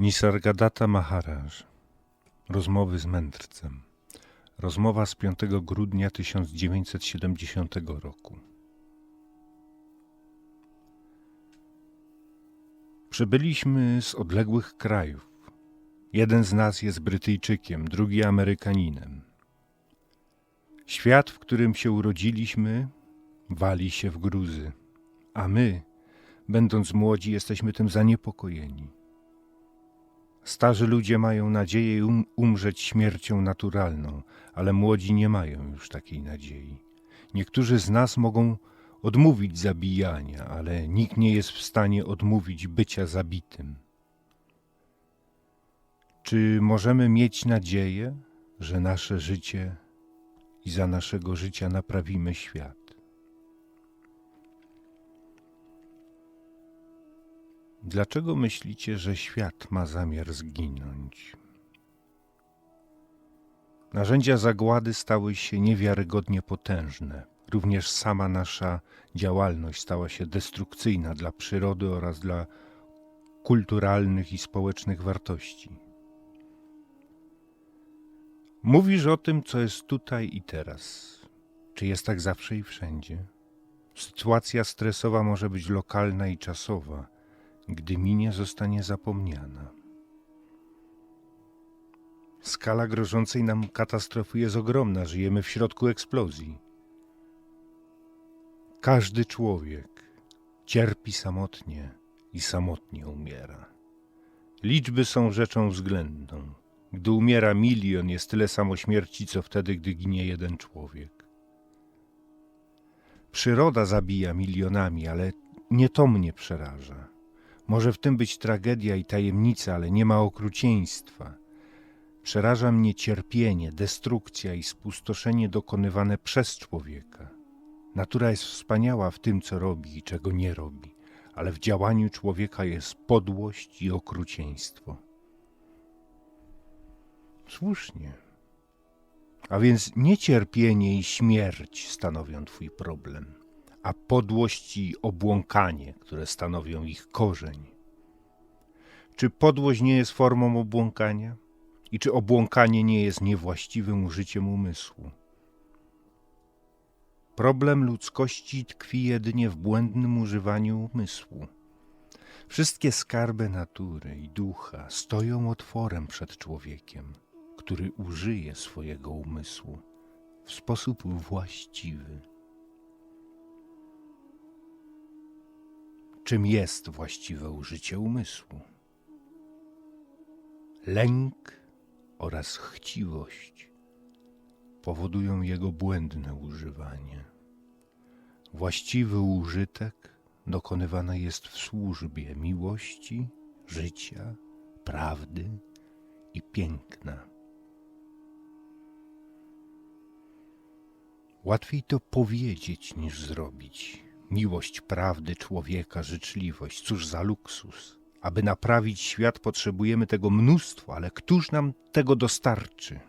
Nisargadatta Maharaj. Rozmowy z mędrcem. Rozmowa z 5 grudnia 1970 roku. Przybyliśmy z odległych krajów. Jeden z nas jest Brytyjczykiem, drugi Amerykaninem. Świat, w którym się urodziliśmy, wali się w gruzy, a my, będąc młodzi, jesteśmy tym zaniepokojeni. Starzy ludzie mają nadzieję um umrzeć śmiercią naturalną, ale młodzi nie mają już takiej nadziei. Niektórzy z nas mogą odmówić zabijania, ale nikt nie jest w stanie odmówić bycia zabitym. Czy możemy mieć nadzieję, że nasze życie i za naszego życia naprawimy świat? Dlaczego myślicie, że świat ma zamiar zginąć? Narzędzia zagłady stały się niewiarygodnie potężne. Również sama nasza działalność stała się destrukcyjna dla przyrody oraz dla kulturalnych i społecznych wartości. Mówisz o tym, co jest tutaj i teraz. Czy jest tak zawsze i wszędzie? Sytuacja stresowa może być lokalna i czasowa gdy minie, zostanie zapomniana. Skala grożącej nam katastrofy jest ogromna, żyjemy w środku eksplozji. Każdy człowiek cierpi samotnie i samotnie umiera. Liczby są rzeczą względną. Gdy umiera milion, jest tyle samo śmierci, co wtedy, gdy ginie jeden człowiek. Przyroda zabija milionami, ale nie to mnie przeraża. Może w tym być tragedia i tajemnica, ale nie ma okrucieństwa. Przeraża mnie cierpienie, destrukcja i spustoszenie dokonywane przez człowieka. Natura jest wspaniała w tym, co robi i czego nie robi, ale w działaniu człowieka jest podłość i okrucieństwo. Słusznie. A więc nie cierpienie i śmierć stanowią Twój problem a podłość i obłąkanie, które stanowią ich korzeń. Czy podłość nie jest formą obłąkania? I czy obłąkanie nie jest niewłaściwym użyciem umysłu? Problem ludzkości tkwi jedynie w błędnym używaniu umysłu. Wszystkie skarby natury i ducha stoją otworem przed człowiekiem, który użyje swojego umysłu w sposób właściwy. Czym jest właściwe użycie umysłu. Lęk oraz chciwość powodują jego błędne używanie. Właściwy użytek dokonywany jest w służbie miłości, życia, prawdy i piękna. Łatwiej to powiedzieć niż zrobić miłość prawdy człowieka, życzliwość, cóż za luksus. Aby naprawić świat, potrzebujemy tego mnóstwo, ale któż nam tego dostarczy?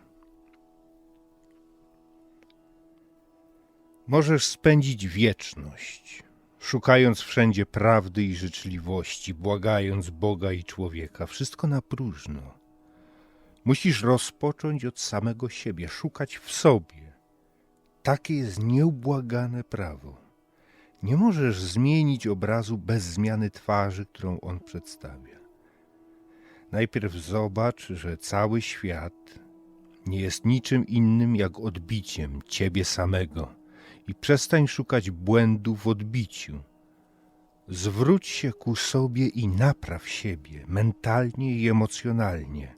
Możesz spędzić wieczność, szukając wszędzie prawdy i życzliwości, błagając Boga i człowieka, wszystko na próżno. Musisz rozpocząć od samego siebie, szukać w sobie. Takie jest nieubłagane prawo. Nie możesz zmienić obrazu bez zmiany twarzy, którą on przedstawia. Najpierw zobacz, że cały świat nie jest niczym innym jak odbiciem ciebie samego i przestań szukać błędu w odbiciu. Zwróć się ku sobie i napraw siebie mentalnie i emocjonalnie.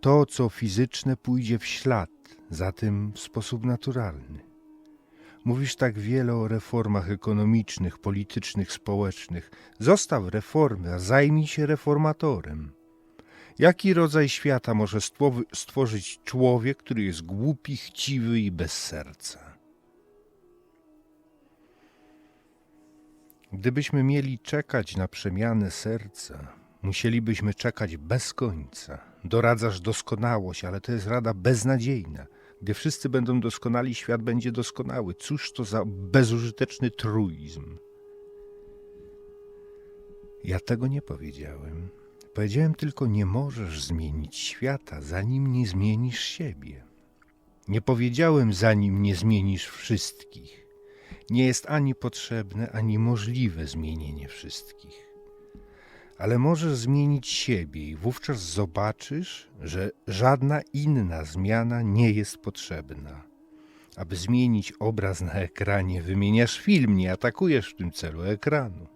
To, co fizyczne, pójdzie w ślad, za tym w sposób naturalny. Mówisz tak wiele o reformach ekonomicznych, politycznych, społecznych. Zostaw reformy, a zajmij się reformatorem. Jaki rodzaj świata może stworzyć człowiek, który jest głupi, chciwy i bez serca? Gdybyśmy mieli czekać na przemianę serca, musielibyśmy czekać bez końca. Doradzasz doskonałość, ale to jest rada beznadziejna. Gdy wszyscy będą doskonali, świat będzie doskonały. Cóż to za bezużyteczny truizm? Ja tego nie powiedziałem. Powiedziałem tylko, nie możesz zmienić świata, zanim nie zmienisz siebie. Nie powiedziałem, zanim nie zmienisz wszystkich. Nie jest ani potrzebne, ani możliwe zmienienie wszystkich. Ale możesz zmienić siebie i wówczas zobaczysz, że żadna inna zmiana nie jest potrzebna. Aby zmienić obraz na ekranie, wymieniasz film, nie atakujesz w tym celu ekranu.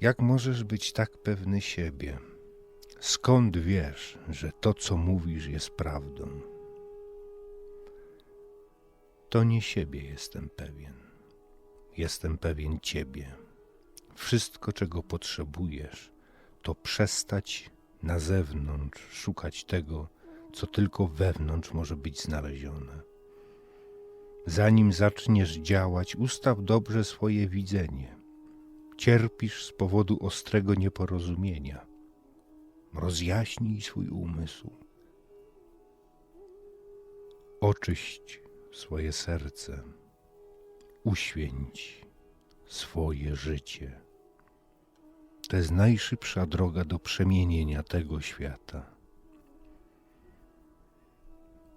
Jak możesz być tak pewny siebie? Skąd wiesz, że to, co mówisz, jest prawdą? To nie siebie jestem pewien. Jestem pewien ciebie. Wszystko, czego potrzebujesz, to przestać na zewnątrz szukać tego, co tylko wewnątrz może być znalezione. Zanim zaczniesz działać, ustaw dobrze swoje widzenie. Cierpisz z powodu ostrego nieporozumienia. Rozjaśnij swój umysł. Oczyść swoje serce. Uświęć swoje życie. To jest najszybsza droga do przemienienia tego świata.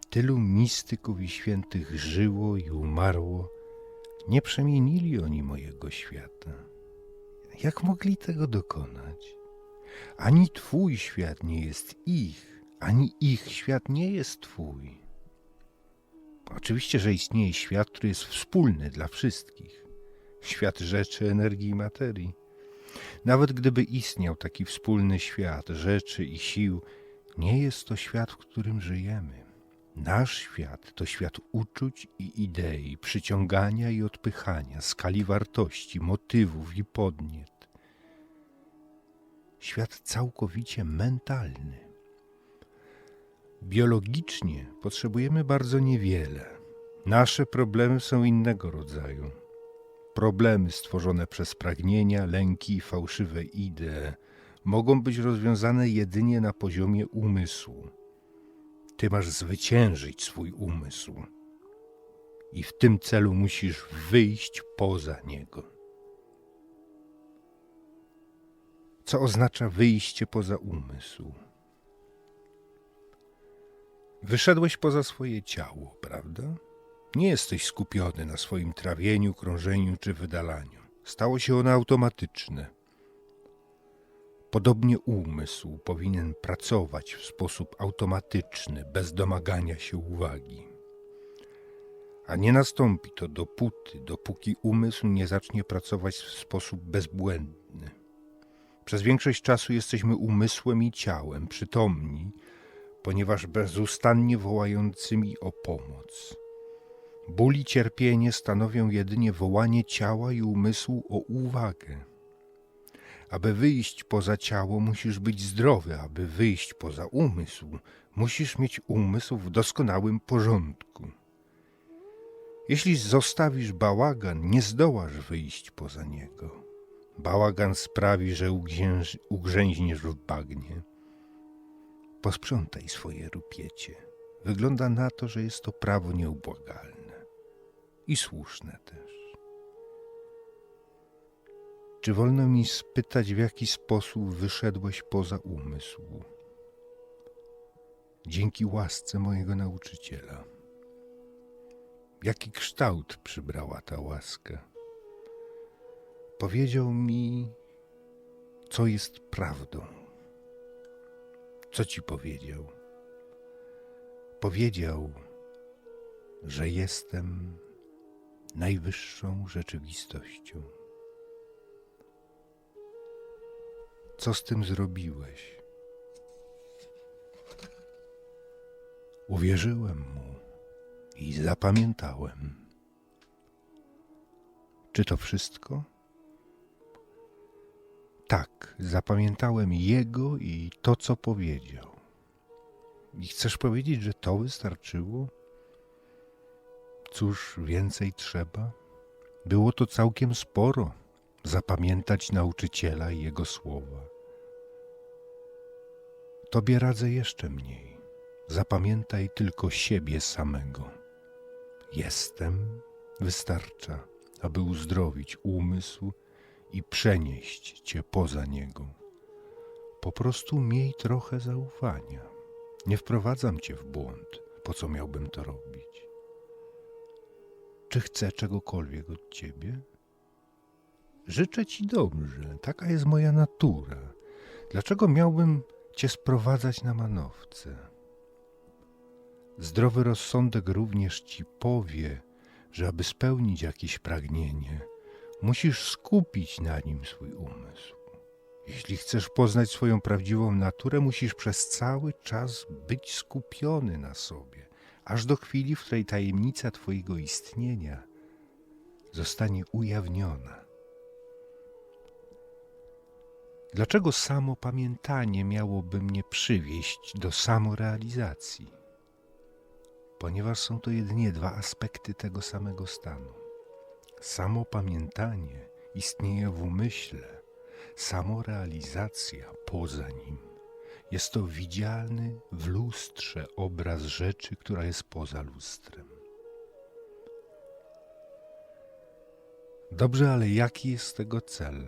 Tylu mistyków i świętych żyło i umarło, nie przemienili oni mojego świata. Jak mogli tego dokonać? Ani Twój świat nie jest ich, ani ich świat nie jest Twój. Oczywiście, że istnieje świat, który jest wspólny dla wszystkich świat rzeczy, energii i materii. Nawet gdyby istniał taki wspólny świat rzeczy i sił, nie jest to świat, w którym żyjemy. Nasz świat to świat uczuć i idei, przyciągania i odpychania, skali wartości, motywów i podniet. Świat całkowicie mentalny. Biologicznie potrzebujemy bardzo niewiele. Nasze problemy są innego rodzaju. Problemy stworzone przez pragnienia, lęki i fałszywe idee mogą być rozwiązane jedynie na poziomie umysłu. Ty masz zwyciężyć swój umysł. I w tym celu musisz wyjść poza niego. Co oznacza wyjście poza umysł? Wyszedłeś poza swoje ciało, prawda? Nie jesteś skupiony na swoim trawieniu, krążeniu czy wydalaniu. Stało się ono automatyczne. Podobnie umysł powinien pracować w sposób automatyczny, bez domagania się uwagi. A nie nastąpi to dopóty, dopóki umysł nie zacznie pracować w sposób bezbłędny. Przez większość czasu jesteśmy umysłem i ciałem, przytomni, ponieważ bezustannie wołającymi o pomoc. Ból i cierpienie stanowią jedynie wołanie ciała i umysłu o uwagę. Aby wyjść poza ciało, musisz być zdrowy, aby wyjść poza umysł, musisz mieć umysł w doskonałym porządku. Jeśli zostawisz bałagan, nie zdołasz wyjść poza niego. Bałagan sprawi, że ugrzęź, ugrzęźniesz w bagnie. Posprzątaj swoje rupiecie. Wygląda na to, że jest to prawo nieubłagalne i słuszne też. Czy wolno mi spytać, w jaki sposób wyszedłeś poza umysł? Dzięki łasce mojego nauczyciela. Jaki kształt przybrała ta łaska? Powiedział mi, co jest prawdą. Co ci powiedział? Powiedział, że jestem najwyższą rzeczywistością. Co z tym zrobiłeś? Uwierzyłem mu i zapamiętałem. Czy to wszystko? Tak, zapamiętałem jego i to, co powiedział. I chcesz powiedzieć, że to wystarczyło? Cóż więcej trzeba? Było to całkiem sporo zapamiętać nauczyciela i jego słowa. Tobie radzę jeszcze mniej. Zapamiętaj tylko siebie samego. Jestem wystarcza, aby uzdrowić umysł i przenieść cię poza niego. Po prostu miej trochę zaufania. Nie wprowadzam cię w błąd. Po co miałbym to robić? Czy chcę czegokolwiek od ciebie? Życzę ci dobrze, taka jest moja natura. Dlaczego miałbym cię sprowadzać na manowce? Zdrowy rozsądek również ci powie, że aby spełnić jakieś pragnienie, musisz skupić na nim swój umysł. Jeśli chcesz poznać swoją prawdziwą naturę, musisz przez cały czas być skupiony na sobie, aż do chwili, w której tajemnica Twojego istnienia zostanie ujawniona. Dlaczego samo pamiętanie miałoby mnie przywieść do samorealizacji? Ponieważ są to jedynie dwa aspekty tego samego stanu. Samo pamiętanie istnieje w umyśle, samorealizacja poza nim. Jest to widzialny w lustrze obraz rzeczy, która jest poza lustrem. Dobrze, ale jaki jest tego cel?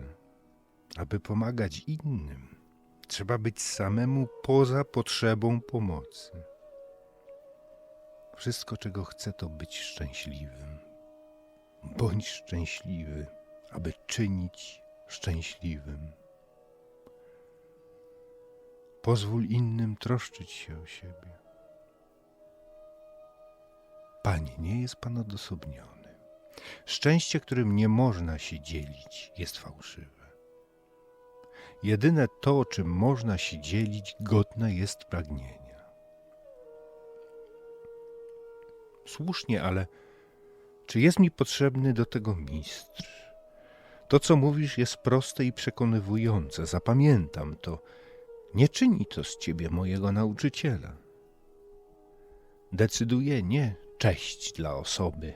Aby pomagać innym, trzeba być samemu poza potrzebą pomocy. Wszystko, czego chcę, to być szczęśliwym. Bądź szczęśliwy, aby czynić szczęśliwym. Pozwól innym troszczyć się o siebie. Panie, nie jest Pan odosobniony. Szczęście, którym nie można się dzielić, jest fałszywe. Jedyne to, czym można się dzielić, godne jest pragnienia. Słusznie, ale czy jest mi potrzebny do tego mistrz? To, co mówisz, jest proste i przekonywujące. Zapamiętam to. Nie czyni to z ciebie mojego nauczyciela. Decyduje nie cześć dla osoby,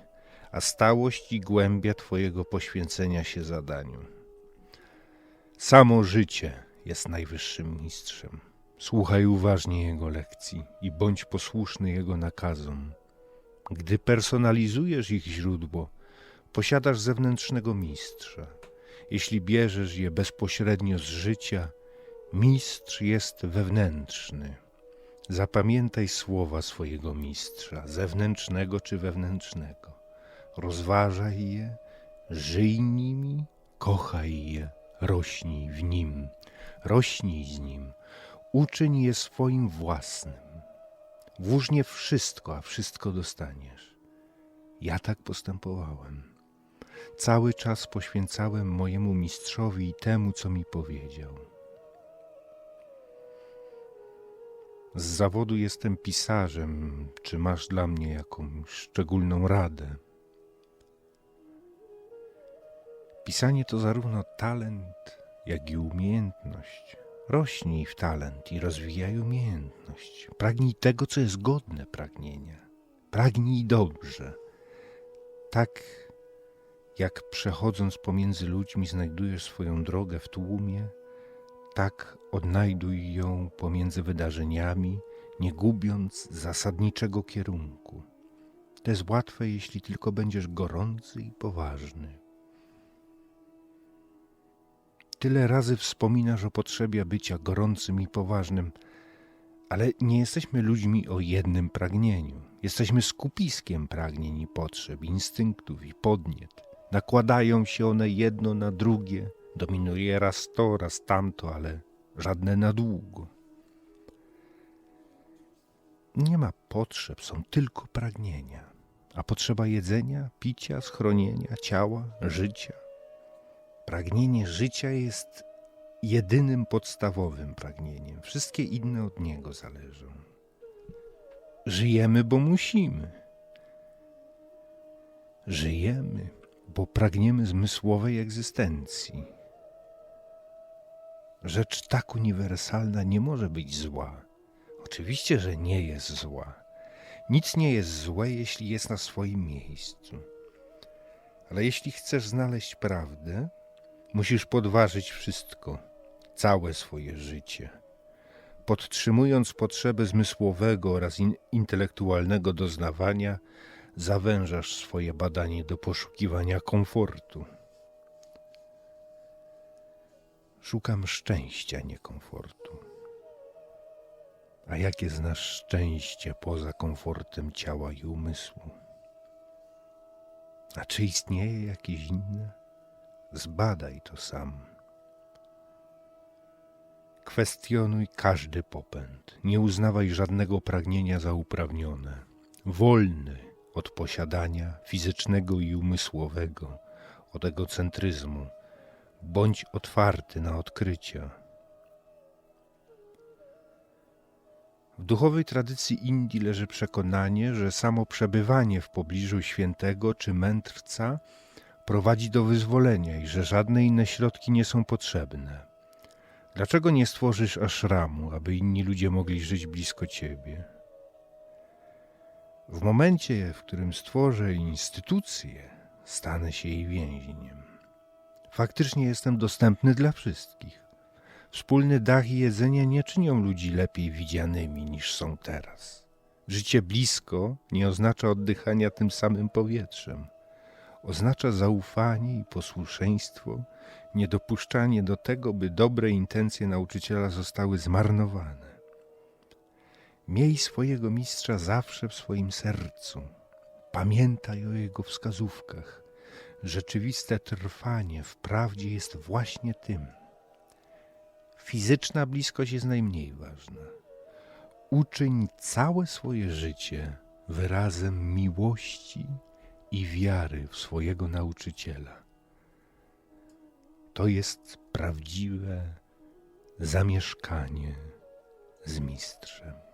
a stałość i głębia Twojego poświęcenia się zadaniu. Samo życie jest najwyższym mistrzem. Słuchaj uważnie Jego lekcji i bądź posłuszny Jego nakazom. Gdy personalizujesz ich źródło, posiadasz zewnętrznego mistrza. Jeśli bierzesz je bezpośrednio z życia, mistrz jest wewnętrzny. Zapamiętaj słowa swojego mistrza, zewnętrznego czy wewnętrznego. Rozważaj je, żyj nimi, kochaj je, rośnij w nim, rośnij z nim, uczyń je swoim własnym. Włóż nie wszystko, a wszystko dostaniesz. Ja tak postępowałem. Cały czas poświęcałem mojemu mistrzowi i temu, co mi powiedział. Z zawodu jestem pisarzem. Czy masz dla mnie jakąś szczególną radę? Pisanie to zarówno talent, jak i umiejętność. Rośnij w talent i rozwijaj umiejętność. Pragnij tego, co jest godne pragnienia. Pragnij dobrze. Tak jak przechodząc pomiędzy ludźmi znajdujesz swoją drogę w tłumie, tak odnajduj ją pomiędzy wydarzeniami, nie gubiąc zasadniczego kierunku. To jest łatwe, jeśli tylko będziesz gorący i poważny. Tyle razy wspominasz o potrzebie bycia gorącym i poważnym, ale nie jesteśmy ludźmi o jednym pragnieniu. Jesteśmy skupiskiem pragnień i potrzeb, instynktów i podniet. Nakładają się one jedno na drugie, dominuje raz to, raz tamto, ale żadne na długo. Nie ma potrzeb, są tylko pragnienia, a potrzeba jedzenia, picia, schronienia, ciała, życia. Pragnienie życia jest jedynym podstawowym pragnieniem. Wszystkie inne od niego zależą. Żyjemy, bo musimy. Żyjemy, bo pragniemy zmysłowej egzystencji. Rzecz tak uniwersalna nie może być zła. Oczywiście, że nie jest zła. Nic nie jest złe, jeśli jest na swoim miejscu. Ale jeśli chcesz znaleźć prawdę, musisz podważyć wszystko, całe swoje życie. Podtrzymując potrzebę zmysłowego oraz in intelektualnego doznawania, zawężasz swoje badanie do poszukiwania komfortu. Szukam szczęścia, nie komfortu. A jakie znasz szczęście poza komfortem ciała i umysłu? A czy istnieje jakieś inne? Zbadaj to sam. Kwestionuj każdy popęd. Nie uznawaj żadnego pragnienia za uprawnione. Wolny od posiadania fizycznego i umysłowego, od egocentryzmu. Bądź otwarty na odkrycia. W duchowej tradycji Indii leży przekonanie, że samo przebywanie w pobliżu świętego czy mędrca prowadzi do wyzwolenia i że żadne inne środki nie są potrzebne. Dlaczego nie stworzysz ashramu, aby inni ludzie mogli żyć blisko ciebie? W momencie, w którym stworzę instytucję, stanę się jej więźniem. Faktycznie jestem dostępny dla wszystkich. Wspólny dach i jedzenie nie czynią ludzi lepiej widzianymi niż są teraz. Życie blisko nie oznacza oddychania tym samym powietrzem. Oznacza zaufanie i posłuszeństwo, niedopuszczanie do tego, by dobre intencje nauczyciela zostały zmarnowane. Miej swojego mistrza zawsze w swoim sercu. Pamiętaj o jego wskazówkach. Rzeczywiste trwanie wprawdzie jest właśnie tym. Fizyczna bliskość jest najmniej ważna. Uczyń całe swoje życie wyrazem miłości i wiary w swojego nauczyciela. To jest prawdziwe zamieszkanie z mistrzem.